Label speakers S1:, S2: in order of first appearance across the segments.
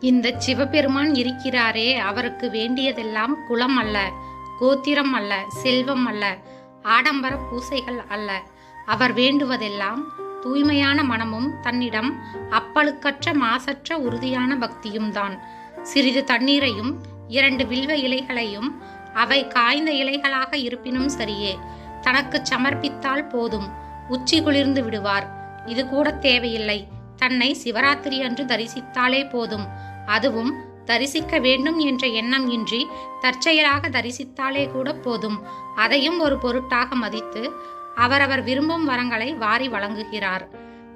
S1: இந்த சிவபெருமான் இருக்கிறாரே அவருக்கு வேண்டியதெல்லாம் குலம் அல்ல கோத்திரம் அல்ல செல்வம் அல்ல ஆடம்பர பூசைகள் அல்ல. அவர் வேண்டுவதெல்லாம் தூய்மையான மனமும் தன்னிடம் அப்பழுக்கற்ற மாசற்ற உறுதியான பக்தியும் தான். சிறிது தண்ணீரையும் இரண்டு வில்வ இலைகளையும் அவை காய்ந்த இலைகளாக இருப்பினும் சரியே தனக்கு சமர்ப்பித்தால் போதும் உச்சி குளிர்ந்து விடுவார். இது கூட தேவையில்லை. தன்னை சிவராத்திரி அன்று தரிசித்தாலே போதும். அதுவும் தரிசிக்க வேண்டும் என்ற எண்ணம் இன்றி தற்செயலாக தரிசித்தாலே கூட போதும். அதையும் ஒரு பொருட்டாக மதித்து அவரவர் விரும்பும் வரங்களை வாரி வழங்குகிறார்.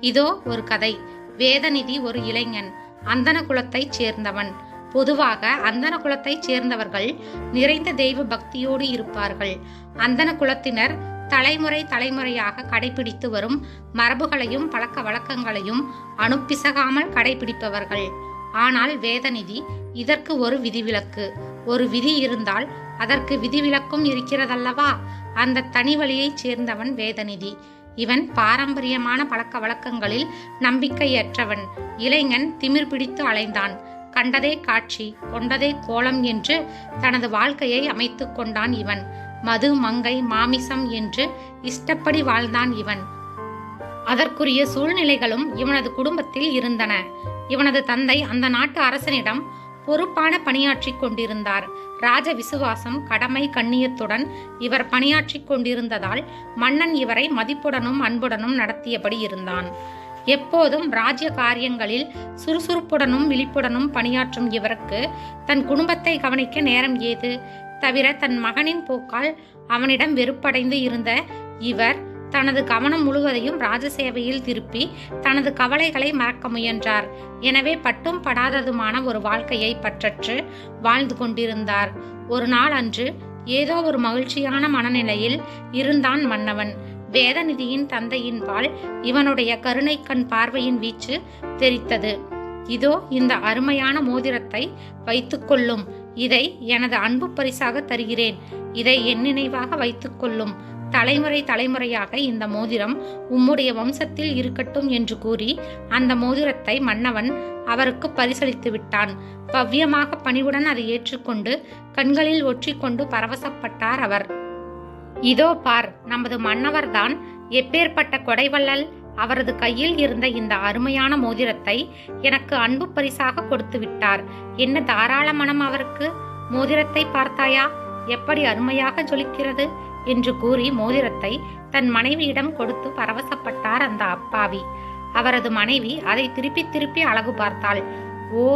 S1: இதோ ஒரு கதை. வேதநிதி ஒரு இளைஞன் அந்தன குலத்தைச் சேர்ந்தவன். பொதுவாக அந்தன குலத்தைச் சேர்ந்தவர்கள் நிறைந்த தெய்வ பக்தியோடு இருப்பார்கள். அந்தன குலத்தினர் தலைமுறை தலைமுறையாக கடைபிடித்து வரும் மரபுகளையும் பழக்க வழக்கங்களையும் அனுப்பிசகாமல் கடைபிடிப்பவர்கள். ஆனால் வேதநிதி இதற்கு ஒரு விதிவிலக்கு. ஒரு விதி இருந்தால் அதற்கு விதிவிலக்கும் இருக்கிறதல்லவா? அந்த தனி வழியைச் சேர்ந்தவன் வேதநிதி. இவன் பாரம்பரியமான பழக்க வழக்கங்களில் நம்பிக்கையற்றவன். இளைஞன் திமிர் பிடித்து அலைந்தான். கண்டதே காட்சி கொண்டதே கோலம் என்று தனது வாழ்க்கையை அமைத்து கொண்டான் இவன். மது மங்கை மாமிசம் என்று இஷ்டப்படி வாழ்ந்தான் இவன். அதற்குரிய சூழ்நிலைகளும் இவனது குடும்பத்தில் இருந்தன. இவனது தந்தை அந்த நாட்டு அரசனிடம் பொறுப்பான பணியாற்றிக் கொண்டிருந்தார். ராஜ விசுவாசம் கடமை கண்ணியத்துடன் இவர் பணியாற்றிக் கொண்டிருந்ததால் மன்னன் இவரை மதிப்புடனும் அன்புடனும் நடத்தியபடி இருந்தான். எப்போதும் ராஜ்ய காரியங்களில் சுறுசுறுப்புடனும் விழிப்புடனும் பணியாற்றும் இவருக்கு தன் குடும்பத்தை கவனிக்க நேரம் ஏது? தவிர தன் மகனின் போக்கால் அவனிடம் வெறுப்படைந்து இருந்த இவர் தனது கவனம் முழுவதையும் ராஜசேவையில் திருப்பி தனது கவலைகளை மறக்க முயன்றார். எனவே பட்டும் படாததுமான ஒரு வாழ்க்கையை பற்றற்று வாழ்ந்து கொண்டிருந்தார். ஒரு நாள் அன்று ஏதோ ஒரு மகிழ்ச்சியான மனநிலையில் இருந்தான் மன்னவன். வேதநிதியின் தந்தையின் பால் இவனுடைய கருணை கண் பார்வையின் வீச்சு தெரித்தது. இதோ இந்த அருமையான மோதிரத்தை வைத்துக்கொள்ளும் இதை எனது அன்பு பரிசாக தருகிறேன். இதை என் நினைவாக வைத்துக்கொள்ளும் தலைமுறை தலைமுறையாக இந்த மோதிரம் உம்முடைய வம்சத்தில் இருக்கட்டும் என்று கூறி அந்த மோதிரத்தை மன்னவன் அவருக்கு பரிசளித்து விட்டான். பவ்யமாக பணிவுடன் அதை ஏற்றுக்கொண்டு கண்களில் ஒற்றிக்கொண்டு பரவசப்பட்டார் அவர். இதோ பார் நமது மன்னவர்தான் எப்பேற்பட்ட கொடைவள்ளல் அவரது கையில் இருந்த இந்த அருமையான மோதிரத்தை எனக்கு அன்பு பரிசாக கொடுத்து விட்டார். என்ன தாராள மனம் அவருக்கு? மோதிரத்தை பார்த்தாயா? எப்படி அருமையாக ஜொலிக்கிறது? என்று கூறி மோதிரத்தை தன் மனைவியிடம் கொடுத்து பரவசப்பட்டார் அந்த அப்பாவி. அவரது மனைவி அதை திருப்பி திருப்பி அழகு பார்த்தாள். ஓ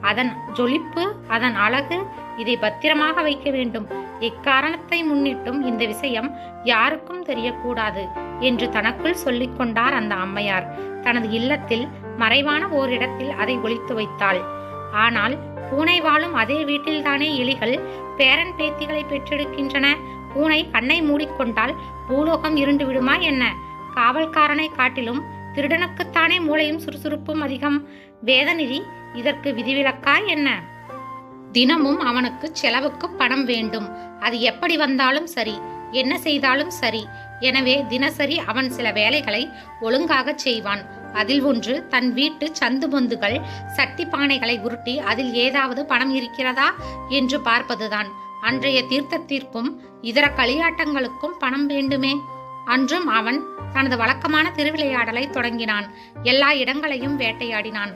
S1: அதன் ஜொலிப்பு அதன் அழகு இதை பத்திரமாக வைக்க வேண்டும். எக்காரணத்தை முன்னிட்டும் இந்த விஷயம் யாருக்கும் தெரியக்கூடாது. என்று தனக்குள் சொல்லிக் கொண்டார் அந்த அம்மையார். தனது இல்லத்தில் மறைவான ஓரிடத்தில் அதை ஒளித்து வைத்தாள். ஆனால் பூனை வாழும் அதே வீட்டில்தானே எலிகள் பேரன் பேத்திகளை பெற்றெடுக்கின்றன? பூனை கண்ணை மூடிக்கொண்டால் பூலோகம் இருண்டு விடுமா என்ன? காவல்காரனை காட்டிலும் திருடனுக்குத்தானே மூளையும் சுறுசுறுப்பும் அதிகம். வேதநிதி இதற்கு விதிவிலக்கா என்ன? தினமும் அவனுக்கு செலவுக்கு பணம் வேண்டும். அது எப்படி வந்தாலும் சரி என்ன செய்தாலும் சரி எனவே தினசரி அவன் சில வேலைகளை ஒழுங்காக செய்வான். அதில் ஒன்று தன் வீட்டு சந்து பொந்துகள் சட்டி பானைகளை உருட்டி அதில் ஏதாவது பணம் இருக்கிறதா என்று பார்ப்பதுதான். அன்றைய தீர்த்தத்திற்கும் இதர களியாட்டங்களுக்கும் பணம் வேண்டுமே? அன்றும் அவன் தனது வழக்கமான திருவிளையாடலை தொடங்கினான். எல்லா இடங்களையும் வேட்டையாடினான்.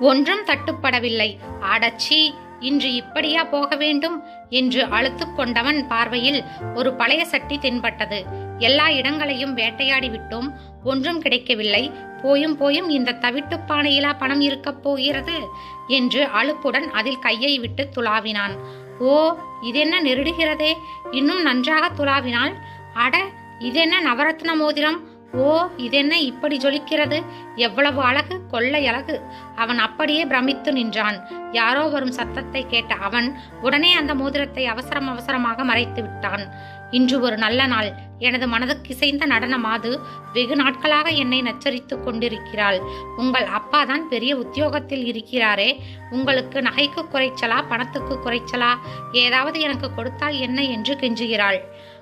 S1: ஒன்றும் தட்டுப்படவில்லை. அடச்சி இன்று இப்படியா போக வேண்டும் என்று அழுத்து கொண்டவன் பார்வையில் ஒரு பழைய சட்டி தென்பட்டது. எல்லா இடங்களையும் வேட்டையாடி விட்டோம். ஒன்றும் கிடைக்கவில்லை. போயும் போயும் இந்த தவிட்டு பானையிலா பணம் இருக்கப் போகிறது என்று அழுப்புடன் அதில் கையை விட்டு துளாவினான். ஓ இதென்ன நெருடுகிறதே? இன்னும் நன்றாக துளாவினால்? அட இதென்ன நவரத்ன மோதிரம்? ஓ இதென்ன இப்படி ஜொலிக்கிறது? எவ்வளவு அழகு கொள்ளை அழகு. அவன் அப்படியே பிரமித்து நின்றான். யாரோ வரும் சத்தத்தை கேட்ட அவன் உடனே அந்த மோதிரத்தை அவசரம் அவசரமாக மறைத்து விட்டான். இன்று ஒரு நல்ல நாள். எனது மனதுக்கிசைந்த நடன நடனமாது வெகு நாட்களாக என்னை நச்சரித்துக் கொண்டிருக்கிறாள். உங்கள் அப்பா தான் பெரிய உத்தியோகத்தில் இருக்கிறாரே. உங்களுக்கு நகைக்கு குறைச்சலா பணத்துக்கு குறைச்சலா? ஏதாவது எனக்கு கொடுத்தால் என்ன என்று கெஞ்சுகிறாள்.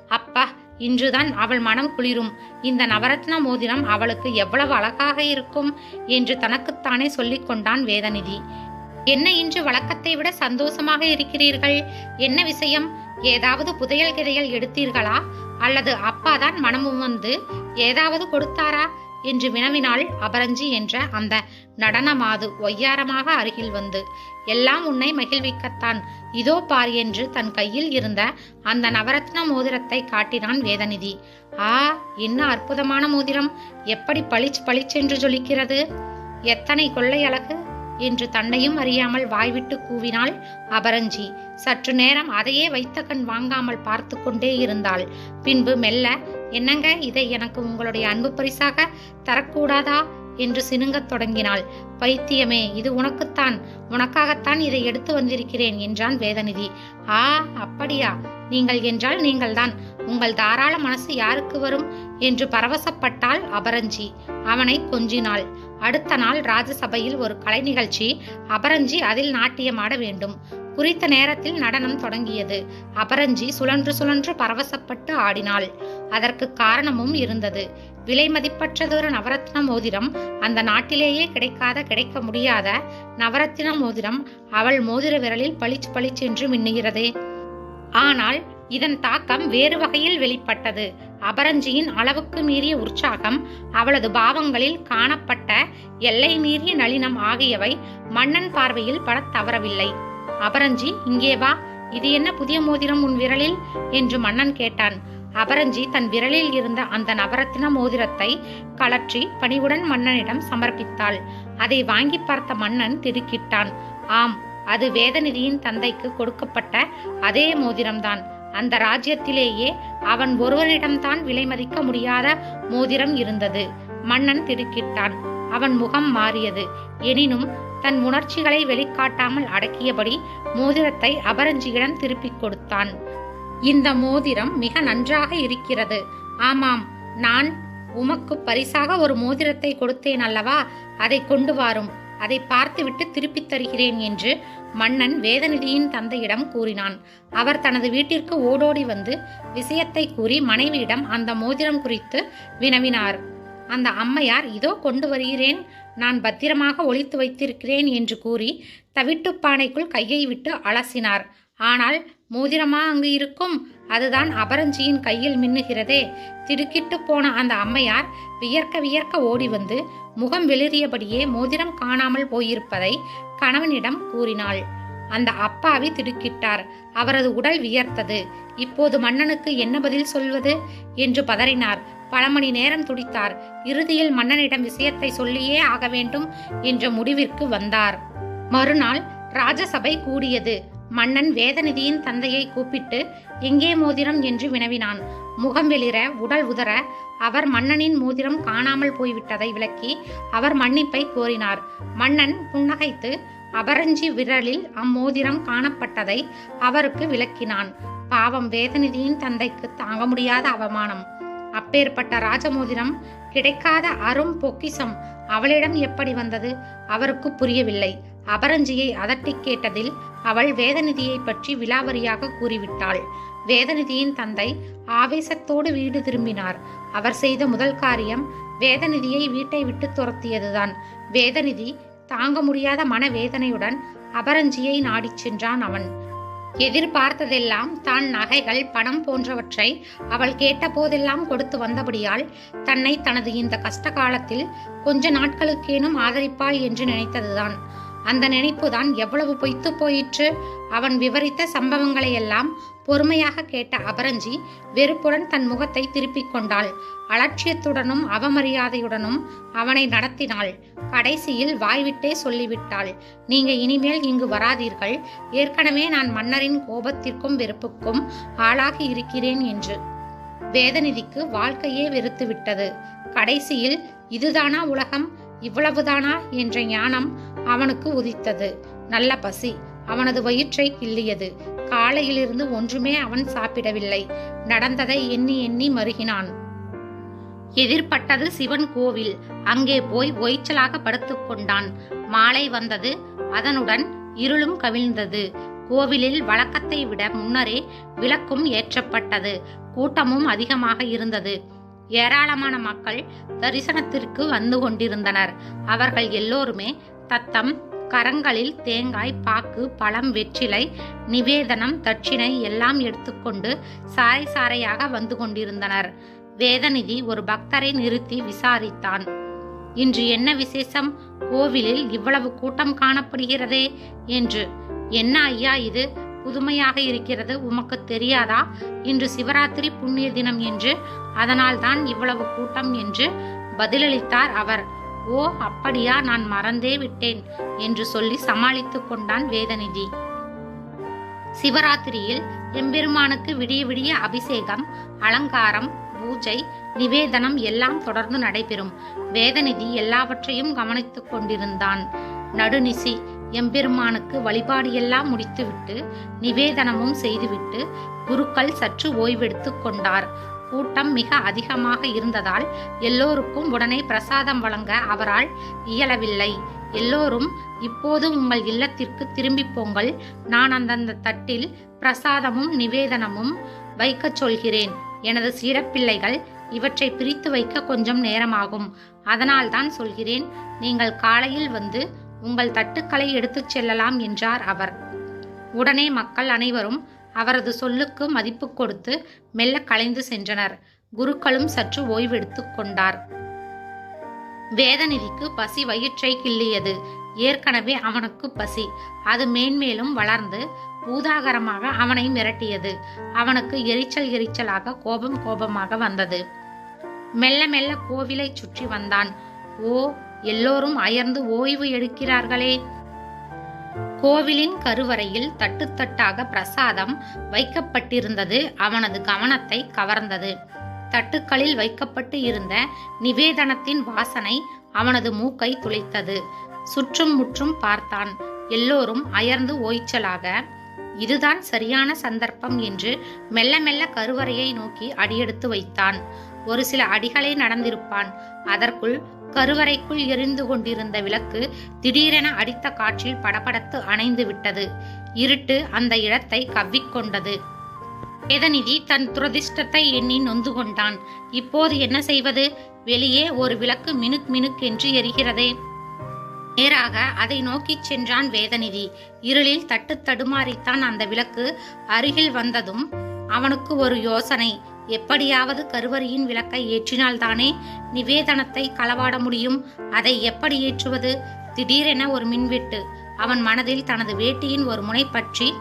S1: அப்பா இன்றுதான் அவள் மனம் குளிரும். இந்த நவரத்ன மோதிரம் அவளுக்கு எவ்வளவு அழகாக இருக்கும் என்று தனக்குத்தானே சொல்லிக் கொண்டான் வேதநிதி. என்ன இன்று வழக்கத்தை விட சந்தோஷமாக இருக்கிறீர்கள்? என்ன விஷயம்? ஏதாவது புதையல் கிதையல் எடுத்தீர்களா? அல்லது அப்பாதான் மனமும் வந்து ஏதாவது கொடுத்தாரா? என்று வினவினாள் அபரஞ்சி என்ற அந்த நடனமாது ஒய்யாரமாக அருகில் வந்து எல்லாம் உன்னை மகிழ்விக்கத்தான். இதோ பார் என்று தன் கையில் இருந்த அந்த நவரத்ன மோதிரத்தை காட்டினான் வேதநிதி. ஆ என்ன அற்புதமான மோதிரம். எப்படி பளிச் பளிச்சென்று ஜொலிக்கிறது. எத்தனை கொள்ளை அழகு என்று தன்னையும் அறியாமல் வாய்விட்டு கூவினாள் அபரஞ்சி. சற்று நேரம் அதையே வைத்த கண் வாங்காமல் பார்த்து கொண்டே இருந்தாள். பின்பு மெல்ல என்னங்க இதை எனக்கு உங்களுடைய அன்பு பரிசாக தரக்கூடாதா? என்று சினுங்கத் தொடங்கினாள். பைத்தியமே இது உனக்குத்தான். உனக்காகத்தான் இதை எடுத்து வந்திருக்கிறேன் என்றான் வேதநிதி. ஆ அப்படியா? நீங்கள் என்றால் நீங்கள்தான். உங்கள் தாராள மனசு யாருக்கு வரும்? என்று பரவசப்பட்டாள் அபரஞ்சி. அவனை கொஞ்சினாள். அடுத்த நாள் ராஜசபையில் ஒரு கலை நிகழ்ச்சி. அபரஞ்சி அதில் நாட்டியமாட வேண்டும். குறித்த நேரத்தில் நடனம் தொடங்கியது. அபரஞ்சி சுழன்று சுழன்று பரவசப்பட்டு ஆடினாள். அதற்கு காரணமும் இருந்தது. விலை மதிப்பற்றதொரு நவரத்ன மோதிரம் அந்த நாட்டிலேயே கிடைக்காத கிடைக்க முடியாத நவரத்தின மோதிரம். அவள் மோதிர விரலில் பளிச்சு பளிச்சென்று மின்னுகிறதே. ஆனால் இதன் தாக்கம் வேறு வகையில் வெளிப்பட்டது. அபரஞ்சியின் அளவுக்கு மீறிய உற்சாகம் அவளது பாவங்களில் காணப்பட்ட எல்லை மீறிய நளினம் ஆகியவை மன்னன் பார்வையில் படத் தவறவில்லை. அபரஞ்சி இங்கே வா இது என்ன புதிய மோதிரம் உன் விரலில்? என்று மன்னன் கேட்டான். அபரஞ்சி தன் விரலில் இருந்த அந்த நவரத்தின மோதிரத்தை கலற்றி பணிவுடன் மன்னனிடம் சமர்ப்பித்தாள். அதை வாங்கி பார்த்த மன்னன் திடுக்கிட்டான். ஆம் அது வேதநிதியின் தந்தைக்கு கொடுக்கப்பட்ட அதே மோதிரம்தான். அந்த ராஜ்யத்திலேயே அவன் ஒருவனிடம்தான் விலை மதிக்க முடியாத மோதிரம் இருந்தது. மன்னன் திடுக்கிட்டான். அவன் முகம் மாறியது. எனினும் தன் உணர்ச்சிகளை வெளிக்காட்டாமல் அடக்கியபடி மோதிரத்தை அபரஞ்சியிடம் திருப்பிக் கொடுத்தான். இந்த மோதிரம் மிக நன்றாக இருக்கிறது. ஆமாம் நான் உமக்கு பரிசாக ஒரு மோதிரத்தை கொடுத்தேன் அல்லவா? அதை கொண்டு வாரும். அதை பார்த்துவிட்டு திருப்பித் தருகிறேன் என்று மன்னன் வேதநிதியின் தந்தையிடம் கூறினான். அவர் தனது வீட்டிற்கு ஓடோடி வந்து விஷயத்தை கூறி மனைவியிடம் அந்த மோதிரம் குறித்து வினவினார். அந்த அம்மையார் இதோ கொண்டு வருகிறேன். நான் பத்திரமாக ஒழித்து வைத்திருக்கிறேன் என்று கூறி தவிட்டுப்பானைக்குள் கையை விட்டு அலசினார். ஆனால் மோதிரமா அங்கு இருக்கும்? அதுதான் அபரஞ்சியின் கையில் மின்னுகிறதே. திடுக்கிட்டு போன அந்த அம்மையார் வியர்க்க வியர்க்க ஓடி வந்து முகம் வெளிறியபடியே மோதிரம் காணாமல் போயிருப்பதை கணவனிடம் கூறினாள். அந்த அப்பாவி திடுக்கிட்டார். அவரது உடல் வியர்த்தது. இப்போது மன்னனுக்கு என்ன பதில் சொல்வது? என்று பதறினார். பல மணி நேரம் துடித்தார். இறுதியில் மன்னனிடம் விஷயத்தை சொல்லியே ஆக வேண்டும் என்ற முடிவிற்கு வந்தார். மறுநாள் ராஜசபை கூடியது. மன்னன் வேதநிதியின் தந்தையை கூப்பிட்டு எங்கே மோதிரம்? என்று வினவினான். முகம் வெளிர உடல் உதற அவர் மன்னனின் மோதிரம் காணாமல் போய்விட்டதை விளக்கி அவர் மன்னிப்பை கோரினார். மன்னன் புன்னகைத்து அபரஞ்சி விரலில் அம்மோதிரம் காணப்பட்டதை அவருக்கு விளக்கினான். பாவம் வேதநிதியின் தந்தைக்கு தாங்க முடியாத அவமானம். அப்பேற்பட்ட ராஜமோதிரம் கிடைக்காத அரும் பொக்கிசம் அவளிடம் எப்படி வந்தது? அவருக்கு புரியவில்லை. அபரஞ்சியை அதட்டி கேட்டதில் அவள் வேதநிதியை பற்றி விலாவரியாக கூறிவிட்டாள். வேதநிதியின் தந்தை ஆவேசத்தோடு வீடு திரும்பினார். அவர் செய்த முதல் காரியம் வேதநிதியை வீட்டை விட்டு துரத்தியதுதான். வேதநிதி தாங்க முடியாத மனவேதனையுடன் அபரஞ்சியை நாடிச் சென்றான் அவன். எதிர்பார்த்ததெல்லாம் தான் நகைகள் பணம் போன்றவற்றை அவள் கேட்டபோதெல்லாம் கொடுத்து வந்தபடியால் தன்னை தனது இந்த கஷ்ட காலத்தில் கொஞ்ச நாட்களுக்கேனும் ஆதரிப்பாள் என்று நினைத்ததுதான். அந்த நினைப்புதான் எவ்வளவு பொய்த்து போயிற்று? அவன் விவரித்த சம்பவங்களை எல்லாம் பொறுமையாக கேட்ட அபரஞ்சி வெறுப்புடன் தன் முகத்தை திருப்பிக் கொண்டாள். அலட்சியத்துடனும் அவமரியாதையுடனும் அவனை நடத்தினாள். கடைசியில் வாய்விட்டே சொல்லிவிட்டாள். நீங்க இனிமேல் இங்கு வராதீர்கள். ஏற்கனவே நான் மன்னரின் கோபத்திற்கும் வெறுப்புக்கும் ஆளாகி இருக்கிறேன் என்று. வேதநிதிக்கு வாழ்க்கையே வெறுத்து விட்டது கடைசியில் இதுதானா உலகம்? இவ்வளவுதானா? என்ற ஞானம் அவனுக்கு உதித்தது. நல்ல பசி. அவனது வயிற்றை கிள்ளியது. காலையிலிருந்து ஒன்றுமே அவன் சாப்பிடவில்லை. நடந்ததை எண்ணி எண்ணி மருகினான். எதிர்பட்டது சிவன் கோவில். அங்கே போய் ஒய்ச்சலாக படுத்துக் கொண்டான். மாலை வந்தது. அதனுடன் இருளும் கவிழ்ந்தது. கோவிலில் வழக்கத்தை விட முன்னரே விளக்கும் ஏற்றப்பட்டது. கூட்டமும் அதிகமாக இருந்தது. ஏராளமான மக்கள் தரிசனத்திற்கு வந்து கொண்டிருந்தனர். அவர்கள் எல்லோருமே தத்தம் கரங்களில் தேங்காய் பாக்கு பழம் வெற்றிலை நிவேதனம் தட்சிணை எல்லாம் எடுத்துக்கொண்டு சாறை சாறையாக வந்து கொண்டிருந்தனர். வேதநிதி ஒரு பக்தரை நிறுத்தி விசாரித்தான். இன்று என்ன விசேஷம்? கோவிலில் இவ்வளவு கூட்டம் காணப்படுகிறதே என்று. என்ன ஐயா இது? புதுமையாக இருக்கிறது உமக்கு தெரியாதா? இன்று சிவராத்திரி புண்ணிய தினம் என்று. அதனால்தான் இவ்வளவு கூட்டம் என்று பதிலளித்தார் அவர். ஓ அப்படியா நான் மறந்தே விட்டேன் என்று சொல்லி சமாளித்துக் கொண்டான் வேதநிதி. சிவராத்திரியில் எம்பெருமானுக்கு விடிய விடிய அபிஷேகம் அலங்காரம் பூஜை நிவேதனம் எல்லாம் தொடர்ந்து நடைபெறும். வேதநிதி எல்லாவற்றையும் கவனித்துக் கொண்டிருந்தான். நடுநிசி எம்பெருமானுக்கு வழிபாடு எல்லாம் முடித்துவிட்டு நிவேதனமும் செய்துவிட்டு குருக்கள் சற்று ஓய்வெடுத்துக் கொண்டார். கூட்டம் மிக அதிகமாக இருந்ததால் எல்லோருக்கும் உடனே பிரசாதம் வழங்க அவரால் இயலவில்லை. எல்லோரும் இப்போது உங்கள் இல்லத்திற்கு திரும்பி போங்கள். நான் அந்தந்த தட்டில் பிரசாதமும் நிவேதனமும் வைக்கச் சொல்கிறேன். எனது சீடப்பிள்ளைகள் இவற்றை பிரித்து வைக்க கொஞ்சம் நேரமாகும். அதனால்தான் சொல்கிறேன் நீங்கள் காலையில் வந்து உங்கள் தட்டுக்களை எடுத்துச் செல்லலாம் என்றார் அவர். உடனே மக்கள் அனைவரும் அவரது சொல்லுக்கு மதிப்பு கொடுத்து மெல்ல கலைந்து சென்றனர். குருக்களும் சற்று ஓய்வெடுத்துக் கொண்டார். வேதநிதிக்கு பசி வயிற்றை கிள்ளியது. ஏற்கனவே அவனுக்கு பசி. அது மேன்மேலும் வளர்ந்து பூதாகரமாக அவனை மிரட்டியது. அவனுக்கு எரிச்சல் எரிச்சலாக கோபம் கோபமாக வந்தது. மெல்ல மெல்ல கோவிலை சுற்றி வந்தான். ஓ எல்லோரும் அயர்ந்து ஓய்வு எடுக்கிறார்களே! கோவிலின் கருவறையில் தட்டுத்தட்டாக பிரசாதம் வைக்கப்பட்டிருந்தது. அவனது கவனத்தை கவர்ந்தது. தட்டுக்களில் வைக்கப்பட்டு இருந்த நிவேதனத்தின் வாசனை அவனது மூக்கை துளைத்தது சுற்றும் முற்றும் பார்த்தான். எல்லோரும் அயர்ந்து ஓய்ச்சலாக இதுதான் சரியான சந்தர்ப்பம் என்று மெல்ல மெல்ல கருவறையை நோக்கி அடியெடுத்து வைத்தான். ஒரு சில அடிகளே நடந்திருப்பான். அதற்குள் கருவறைக்குள் எரிந்து கொண்டிருந்த விளக்கு திடீரென அடித்த காற்றில் படபடத்து அணைந்து விட்டது. இருட்டு அந்த இடத்தை கவ்விக்கொண்டது வேதநிதி தன் துரதிர்ஷ்டத்தை எண்ணி நொந்து கொண்டான். இப்போது என்ன செய்வது? வெளியே ஒரு விளக்கு மினுக் மினுக் என்று எரிகிறதே. நேராக அதை நோக்கிச் சென்றான் வேதநிதி. இருளில் தட்டு தடுமாறித்தான் அந்த விளக்கு. அருகில் வந்ததும் அவனுக்கு ஒரு யோசனை. எப்படியாவது கருவறையின் விளக்கை ஏற்றினால்தானே நிவேதனத்தை களவாட முடியும். அதை எப்படி ஏற்றுவது? திடீரென ஒரு மின்வெட்டு. அவன் மனதில் தனது வேட்டியின் ஒரு முனை பற்றி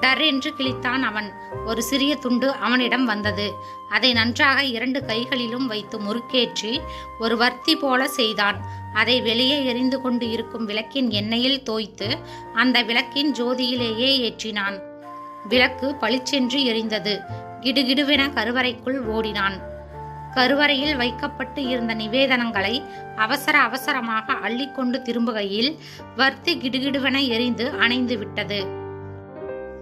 S1: டர் என்று கிழித்தான் அவன். ஒரு சிறிய துண்டு அவனிடம் வந்தது. அதை நன்றாக இரண்டு கைகளிலும் வைத்து முறுக்கேற்றி ஒரு வர்த்தி போல செய்தான். அதை வெளியே எரிந்து கொண்டு இருக்கும் விளக்கின் எண்ணெயில் தோய்த்து அந்த விளக்கின் ஜோதியிலேயே ஏற்றினான். விளக்கு பளிச்சென்று எரிந்தது. கிடுகிடுவென கருவறைக்குள் ஓடினான். கருவறையில் வைக்கப்பட்டு இருந்த நிவேதனங்களை அவசர அவசரமாக அள்ளிக்கொண்டு திரும்புகையில் வர்த்தி கிடுகிடுவென எரிந்து அணைந்து விட்டது.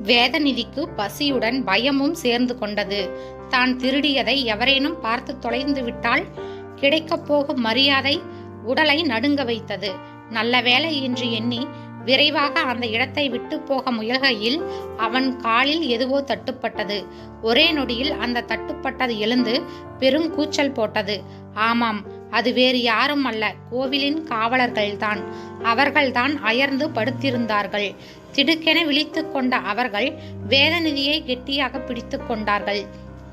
S1: வேதநிதிக்கு பசியுடன் பயமும் சேர்ந்து கொண்டது. தான் திருடியதை எவரேனும் பார்த்து தொலைந்து விட்டால் கிடைக்கப் போகும் மரியாதை உடலை நடுங்க வைத்தது. நல்ல வேலை என்று எண்ணி விரைவாக அந்த இடத்தை விட்டு போக முயல்கையில் அவன் காலில் எதுவோ தட்டுப்பட்டது. ஒரே நொடியில் அந்த தட்டுப்பட்டது எழுந்து பெரும் கூச்சல் போட்டது. ஆமாம் அது வேறு யாரும் அல்ல கோவிலின் காவலர்கள்தான். அவர்கள்தான் அயர்ந்து படுத்திருந்தார்கள். திடுக்கென விழித்து கொண்ட அவர்கள் வேதநிதியை கெட்டியாக பிடித்து கொண்டார்கள்.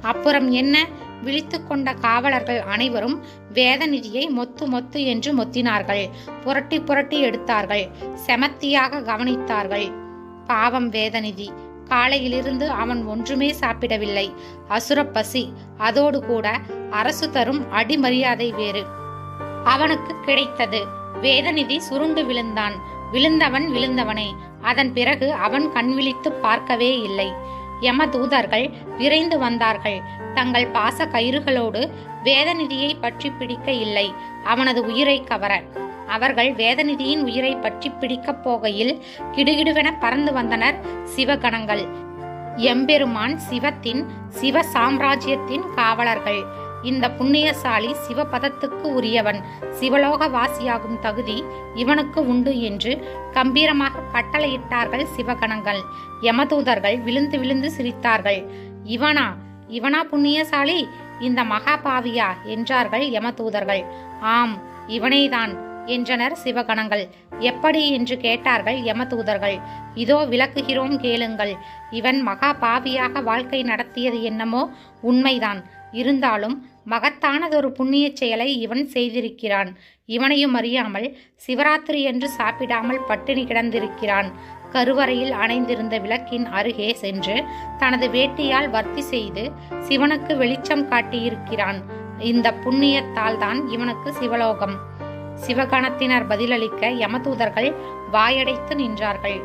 S1: அப்புறம் என்ன? விழித்து கொண்ட காவலர்கள் அனைவரும் வேதநிதியை மொத்து மொத்து என்று மொத்தினார்கள். புரட்டி புரட்டி எடுத்தார்கள். செமத்தியாக கவனித்தார்கள். பாவம் வேதநிதி. காலையிலிருந்து அவன் ஒன்றுமே சாப்பிடவில்லை. அசுரப்பசி அதோடு கூட அரசு தரும் அடிமரியாதை வேறு. அவனுக்கு கிடைத்தது. வேதநிதி சுருண்டு விழுந்தான். விழுந்தவன் விழுந்தவனே. அதன் பிறகு அவன் கண் விழித்து பார்க்கவே இல்லை. யம தூதர்கள் விரைந்து வந்தார்கள். தங்கள் பாச கயிறுகளோடு வேதநிதியை பற்றி பிடிக்க இல்லை. அவனது உயிரை கவர. அவர்கள் வேதநிதியின் உயிரை பற்றி பிடிக்கப் போகையில் கிடுகிடுவென பறந்து வந்தனர் சிவகணங்கள். எம்பெருமான் சிவத்தின் சிவ சாம்ராஜ்யத்தின் காவலர்கள். இந்த புண்ணியசாலி சிவபதத்துக்கு உரியவன். சிவலோக வாசியாகும் தகுதி இவனுக்கு உண்டு என்று கம்பீரமாக கட்டளையிட்டார்கள் சிவகணங்கள். யமதூதர்கள் விழுந்து விழுந்து சிரித்தார்கள். இவனா? இவனா புண்ணியசாலி? இந்த மகாபாவியா? என்றார்கள் யமதூதர்கள். ஆம் இவனைதான் என்றனர் சிவகணங்கள். எப்படி என்று கேட்டார்கள் யமதூதர்கள். இதோ விளக்குகிறோம் கேளுங்கள். இவன் மகா பாவியாக வாழ்க்கை நடத்தியது என்னமோ உண்மைதான். இருந்தாலும் மகத்தானதொரு புண்ணியச் செயலை இவன் செய்திருக்கிறான். இவனையும் அறியாமல் சிவராத்திரி என்று சாப்பிடாமல் பட்டினி கிடந்திருக்கிறான். கருவறையில் அணைந்திருந்த விளக்கின் அருகே சென்று தனது வேட்டியால் வர்த்தி செய்து சிவனுக்கு வெளிச்சம் காட்டியிருக்கிறான். இந்த புண்ணியத்தால் தான் இவனுக்கு சிவலோகம். சிவகணத்தினர் பதிலளிக்க யமதூதர்கள் வாயடைத்து நின்றார்கள்.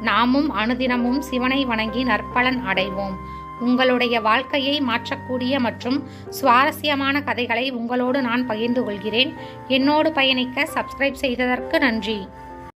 S1: நாமும் அனுதினமும் சிவனை வணங்கி நற்பலன் அடைவோம். உங்களுடைய வாழ்க்கையை மாற்றக்கூடிய மற்றும் சுவாரஸ்யமான கதைகளை உங்களோடு நான் பகிர்ந்து கொள்கிறேன். என்னோடு பயணிக்க சப்ஸ்கிரைப் செய்ததற்கு நன்றி.